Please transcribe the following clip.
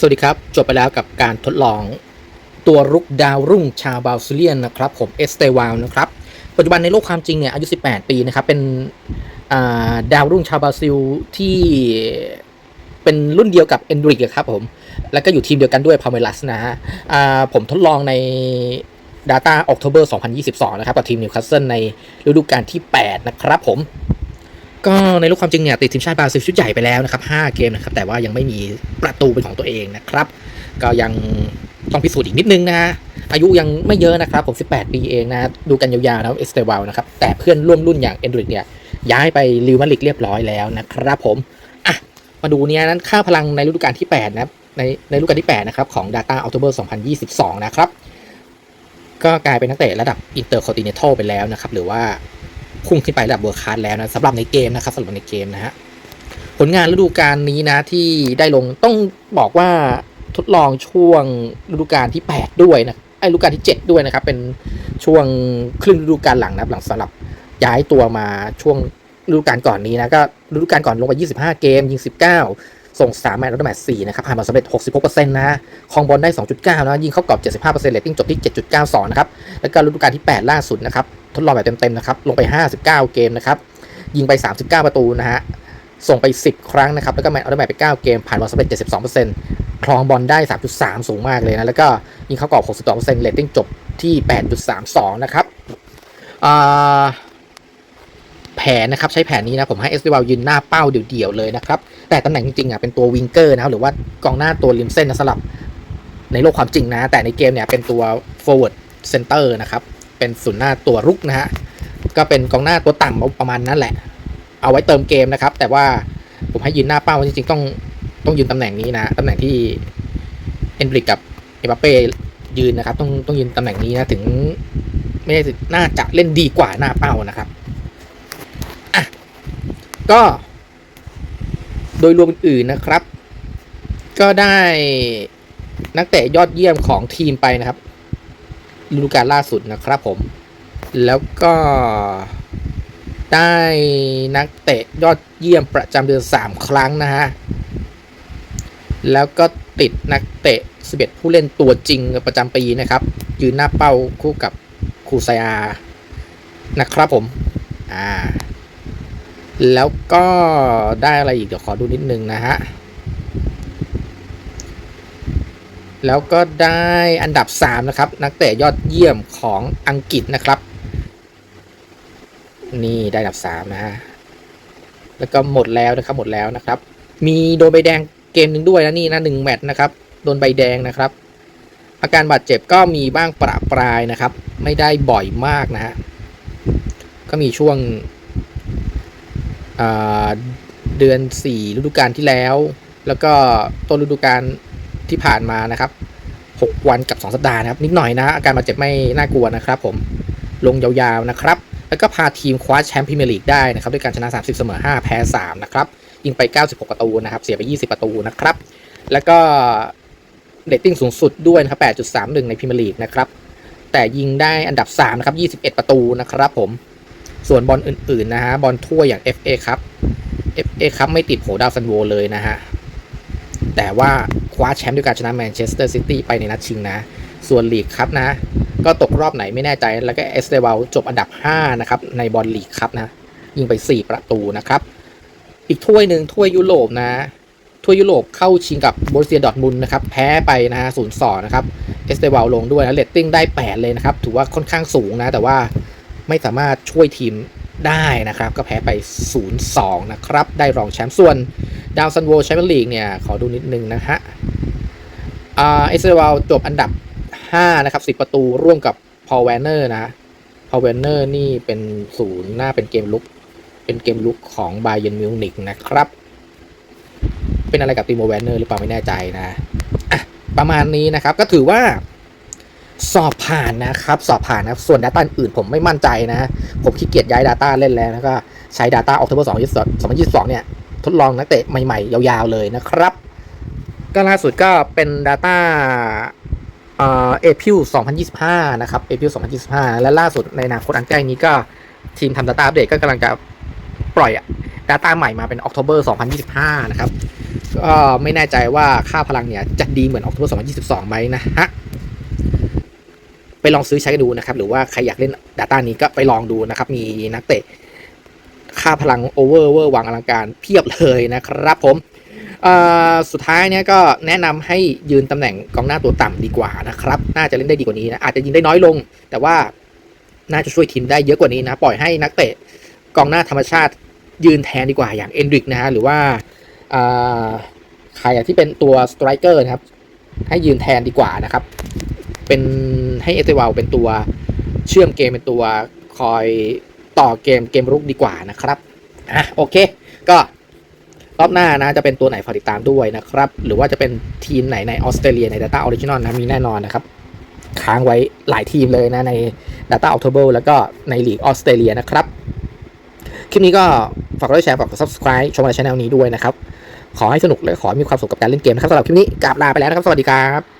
สวัสดีครับ จบไปแล้วกับการทดลองตัวรุกดาวรุ่งชาวบาลซิเลียนนะครับ ผมเอสเตวาลนะครับ ปัจจุบันในโลกความจริงเนี่ยอายุ 18 ปีนะครับ เป็นาดาวรุ่งชาวบราซิลที่เป็นรุ่นเดียวกับเอนดริกครับผม แล้วก็อยู่ทีมเดียวกันด้วยพาเมลัสนะฮะผมทดลองใน Data October 2022 นะครับ กับทีมนิวคาสเซิลในฤดูกาลที่ 8 นะครับผม ก็ในโลกความจริงเนี่ยติดทีมชาติบราซิลชุดใหญ่ไปแล้วนะครับ5เกมนะครับแต่ว่ายังไม่มีประตูเป็นของตัวเองนะครับ ก็ยังต้องพิสูจน์อีกนิดนึงนะอายุยังไม่เยอะนะครับผม 18 ปีเองนะดูกันยาวๆนะเอสเตวาลนะครับแต่เพื่อนร่วมรุ่นอย่างเอนดริกเนี่ยย้ายไปลิวมาริกเรียบร้อยแล้วนะครับผมอะมาดูเนี่ยนั้นค่าพลังในฤดูกาลที่ 8 นะในในฤดูกาลที่ 8 นะครับ ของ Data October 2022 นะครับ ก็กลายเป็นนักเตะระดับ Intercontinental ไปแล้วนะครับ หรือว่า พุ่งขึ้นไประดับเวอร์คัสแล้วนะสำหรับในเกมนะครับสำหรับในเกมนะฮะผลงานฤดูกาลนี้นะที่ได้ลงต้องบอกว่าทดลองช่วงฤดูกาลที่ 8 ด้วยนะไอ้ฤดูกาลที่ 7 ด้วยนะครับ เป็นช่วงครึ่งฤดูกาลหลังนะครับหลังสำหรับย้ายตัวมาช่วงฤดูกาลก่อนนี้นะก็ฤดูกาลก่อนลงไป 25 เกมยิง 19 ส่ง3แมตช์แล้วได้แมตช์4นะครับผ่านมาสำเร็จ 66%นะคองบอลได้ 2.9 นะ ยิงเข้ากรอบ 75%เรตติ้งจบที่ 7.92 นะครับ แล้วก็ฤดูกาลที่ 8 ล่าสุดนะครับ ทดลองแบบเต็มๆนะครับ ลงไป 59 เกมนะครับ ยิงไป 39 ประตูนะฮะ ส่งไป 10 ครั้งนะครับ แล้วก็แมตช์เอาได้แมตช์ไป 9 เกม ผ่านบอลสำเร็จ 72%ครองบอลได้ 3.3 สูงมากเลยนะ แล้วก็ยิงเข้ากรอบ 62%เรตติ้งจบที่ 8.32 นะครับอ่า แผนนะครับ ใช้แผนนี้นะผมให้เอสเดวายืนหน้าเป้าเดี่ยวๆเลยนะครับ แต่ตำแหน่งจริงๆอะเป็นตัววิงเกอร์นะครับหรือว่ากองหน้าตัวริมเส้นนะสลับในโลกความจริงนะ แต่ในเกมเนี่ยเป็นตัว forward center นะครับ เป็นศูนย์หน้าตัวรุกนะฮะก็เป็นกองหน้าตัวต่ำประมาณนั้นแหละ เอาไว้เติมเกมนะครับ แต่ว่าผมให้ยืนหน้าเป้าจริงๆต้องต้องยืนตำแหน่งนี้นะตำแหน่งที่เอนบริกกับเอมบัปเป้ยืนนะครับ ต้องต้องยืนตำแหน่งนี้นะถึงไม่ได้น่าจะเล่นดีกว่าหน้าเป้านะครับ ก็ โดยรวมอื่นนะครับ ก็ได้นักเตะยอดเยี่ยมของทีมไปนะครับฤดูกาลล่าสุดนะครับผม แล้วก็ได้นักเตะยอดเยี่ยมประจำเดือน 3 ครั้งนะฮะ แล้วก็ติดนักเตะ 11 ผู้เล่นตัวจริงประจำปีนะครับ ยืนหน้าเป้าคู่กับคูซายานะครับผม อ่า แล้วก็ได้อะไรอีก เดี๋ยวขอดูนิดนึงนะฮะ แล้วก็ได้อันดับ 3 นะครับ นักเตะยอดเยี่ยมของอังกฤษนะครับ นี่ได้อันดับ 3 นะฮะ แล้วก็หมดแล้วนะครับหมดแล้วนะครับ มีโดนใบแดงเกมหนึ่งด้วยนะนี่นะหนึ่งแมตช์นะครับ โดนใบแดงนะครับ อาการบาดเจ็บก็มีบ้างประปรายนะครับ ไม่ได้บ่อยมากนะฮะ ก็มีช่วง เดือน 4 ฤดูกาลที่แล้ว แล้วก็ต้นฤดูกาลที่ผ่านมานะครับ 6 วันกับ 2 สัปดาห์นะครับ นิดหน่อยนะ อาการบาดเจ็บไม่น่ากลัวนะครับผมลงยาวๆนะครับ แล้วก็พาทีมคว้าแชมป์พรีเมียร์ลีกได้นะครับ ด้วยการชนะ 30 เสมอ 5 แพ้ 3 นะครับยิงไป 96 ประตูนะครับ เสียไป 20 ประตูนะครับ แล้วก็เรตติ้งสูงสุดด้วยนะครับ 8.31 ในพรีเมียร์ลีกนะครับ แต่ยิงได้อันดับ 3 นะครับ 21 ประตูนะครับผม ส่วนบอลอื่นๆนะฮะบอลถ้วยอย่าง FA ครับ FA ครับไม่ติดโผดาวซันโวเลยนะฮะ แต่ว่าคว้าแชมป์ด้วยการชนะแมนเชสเตอร์ซิตี้ไปในนัดชิงนะ ส่วนลีกครับนะ ก็ตกรอบไหนไม่แน่ใจ แล้วก็เอสเตวาลจบอันดับ 5 นะครับ ในบอลลีกครับนะ ยิงไป 4 ประตูนะครับ อีกถ้วยหนึ่งถ้วยยุโรปนะถ้วยยุโรปเข้าชิงกับโบรเซียดอทมุนนะครับ แพ้ไปนะฮะ0 2นย์ศรนะครับ เอสเตวาลลงด้วยนะเรตติ้งได้ 8 เลยนะครับ ถือว่าค่อนข้างสูงนะ แต่ว่า ไม่สามารถช่วยทีมได้นะครับ ก็แพ้ไป 0-2 นะครับ ได้รองแชมป์ส่วนดาวซันโวแชมเปี้ยนลีกเนี่ย ขอดูนิดนึงนะฮะอ่าเอสเตวาลจบอันดับ 5 นะครับ 10 ประตูร่วมกับพอลแวนเนอร์นะพอลแวนเนอร์นี่เป็นศูนย์หน้าเป็นเกมลุก เป็นเกมลุกของบาเย r n m มิวนิกนะครับ เป็นอะไรกับติโมแวนเนอร์หรือเปล่าไม่แน่ใจนะะประมาณนี้นะครับก็ถือว่า สอบผ่านนะครับ สอบผ่านนะส่วน Data อื่นผมไม่มั่นใจนะ ผมขี้เกียจย้าย Data เล่นแล้วแล้วก็ใช้ Data October 2022 เนี่ย ทดลองนักเตะใหม่ๆ ยาวๆเลยนะครับ ก็ล่าสุดก็เป็น Data เอ่อ April 2025 นะครับ April 2025 และล่าสุดในอนาคตอันใกล้นี้ก็ทีมทำ Data Update ก็กำลังจะปล่อย Data ใหม่มาเป็น October 2025 นะครับก็ไม่แน่ใจว่าค่าพลังเนี่ยจะดีเหมือนออกทัวร์2022ไหมนะฮะ ไปลองซื้อใช้ดูนะครับ หรือว่าใครอยากเล่น Data นี้ก็ไปลองดูนะครับ มีนักเตะค่าพลังโอเวอร์เวอร์วังอลังการเพียบเลยนะครับผมสุดท้ายเนี่ยก็แนะนำให้ยืนตำแหน่งกองหน้าตัวต่ำดีกว่านะครับ น่าจะเล่นได้ดีกว่านี้นะอาจจะยิงได้น้อยลง แต่ว่าน่าจะช่วยทีมได้เยอะกว่านี้นะ ปล่อยให้นักเตะกองหน้าธรรมชาติยืนแทนดีกว่าอย่างเอนดริกนะฮะหรือว่าใครที่เป็นตัวสไตรเกอร์นะครับ ให้ยืนแทนดีกว่านะครับ เป็นให้เอเวาเป็นตัวเชื่อมเกมเป็นตัวคอยต่อเกมเกมรุกดีกว่านะครับอะโอเค ก็รอบหน้านะจะเป็นตัวไหนฝากติดตามด้วยนะครับ หรือว่าจะเป็นทีมไหนในออสเตรเลียใน Data Original นะมีแน่นอนนะครับ ค้างไว้หลายทีมเลยนะใน Data o c t o b e แล้วก็ในลีกออสเตรเลียนะครับ คลิปนี้ก็ฝากกดไลค์แชร์ฝากกด subscribe ชมในช่องนี้ด้วยนะครับ ขอให้สนุกและขอมีความสุขกับการเล่นเกมนะครับสำหรับคลิปนี้กราบลาไปแล้วนะครับ สวัสดีครับ